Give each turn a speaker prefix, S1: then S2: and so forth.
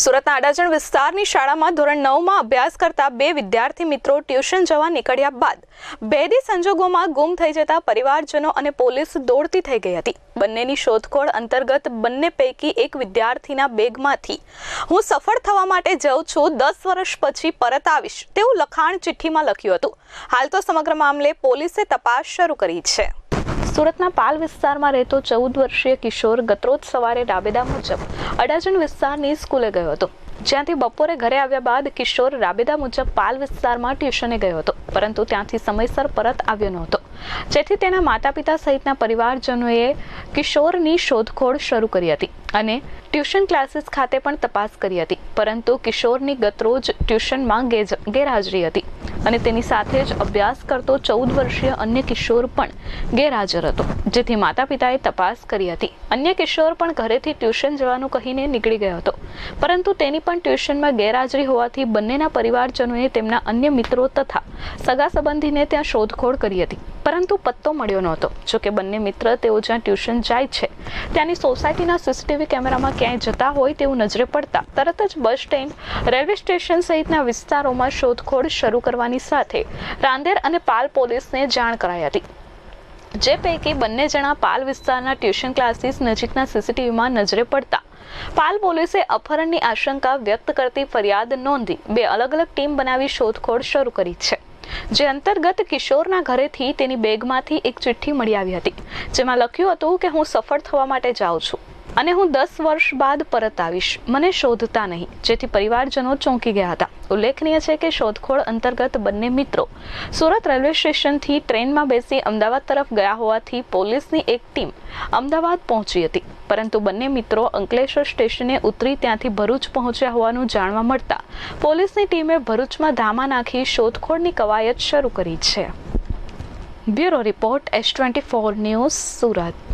S1: સુરતના અડાજણ વિસ્તારની શાળામાં ધોરણ નવમાં અભ્યાસ કરતા બે વિદ્યાર્થી મિત્રો ટ્યુશન જવા નીકળ્યા બાદ ભેદી સંજોગોમાં ગુમ થઈ જતા પરિવારજનો અને પોલીસ દોડતી થઈ ગઈ હતી. બંનેની શોધખોળ અંતર્ગત બંને પૈકી એક વિદ્યાર્થીના બેગમાંથી હું સફળ થવા માટે જઉં છું, દસ વર્ષ પછી પરત આવીશ, તેવું લખાણ ચિઠ્ઠીમાં લખ્યું હતું. હાલ તો સમગ્ર મામલે પોલીસે તપાસ શરૂ કરી છે. સુરતના પાલ વિસ્તારમાં રહેતો ચૌદ વર્ષીય કિશોર ગતરોજ સવારે રાબેદા મુજબ અડાજણ વિસ્તારની સ્કૂલે ગયો હતો. જ્યાંથી બપોરે ઘરે આવ્યા બાદ કિશોર રાબેદા મુજબ પાલ વિસ્તારમાં ટ્યુશને ગયો હતો, પરંતુ ત્યાંથી સમયસર પરત આવ્યો નહોતો. જેથી તેના માતા પિતા સહિતના પરિવારજનોએ કિશોરની શોધખોળ શરૂ કરી હતી અને ટ્યુશન ક્લાસીસ ખાતે પણ તપાસ કરી હતી, પરંતુ કિશોરની ગતરોજ ટ્યુશનમાં ગેરહાજરી હતી અને તેની સાથે જ અભ્યાસ કરતો ચૌદ વર્ષીય અન્ય કિશોર પણ ગેરહાજર હતો, જેથી માતા પિતાએ તપાસ કરી હતી. અન્ય કિશોર પણ ઘરેથી ટ્યુશન જવાનું કહીને નીકળી ગયો હતો, પરંતુ તેની પણ ટ્યુશનમાં ગેરહાજરી હોવાથી બંનેના પરિવારજનોએ તેમના અન્ય મિત્રો તથા સગા સંબંધીને ત્યાં શોધખોળ કરી હતી. પરંતુ પત્તો મળ્યો નહોતો. જોકે બંને મિત્ર તેઓ જ્યાં ટ્યુશન જાય છે, ત્યાંની સોસાયટીના સીસીટીવી કેમેરામાં ક્યાંય જતા હોય તેવું નજરે પડતા તરત જ બસ સ્ટેન્ડ, રેલવે સ્ટેશન સહિતના વિસ્તારોમાં શોધખોળ શરૂ કરવાની સાથે રાંદેર અને પાલ પોલીસને જાણ કરાઈ હતી. જે પૈકી બંને જણા પાલ વિસ્તારના ટ્યુશન ક્લાસીસ નજીકના સીસીટીવીમાં નજરે પડતા. પાલ પોલીસે અપહરણની આશંકા વ્યક્ત કરતી ફરિયાદ નોંધી બે અલગ અલગ ટીમ બનાવી શોધખોળ શરૂ કરી છે. જે અંતર્ગત કિશોરના ઘરેથી તેની બેગમાંથી એક ચિઠ્ઠી મળી આવી હતી, જેમાં લખ્યું હતું કે હું સફળ થવા માટે જાઉં છું. અને હું દસ વર્ષ બાદ પરત આવીશ. મને શોધતા નહીં. જેથી પરિવારજનો ચોંકી ગયા હતા. ઉલ્લેખનીય છે કે શોધખોળ અંતર્ગત બંને મિત્રો સુરત રેલવે સ્ટેશનથી ટ્રેનમાં બેસી અમદાવાદ તરફ ગયા હોવાથી પોલીસની એક ટીમ અમદાવાદ પહોંચી હતી. પરંતુ બંને મિત્રો અંકલેશ્વર સ્ટેશને ઉતરી ત્યાંથી ભરૂચ પહોંચ્યા હોવાનું જાણવા મળતા પોલીસની ટીમે ભરૂચમાં ધામા નાખી શોધખોળની કવાયત શરૂ કરી છે. Bureau report S twenty four news Surat.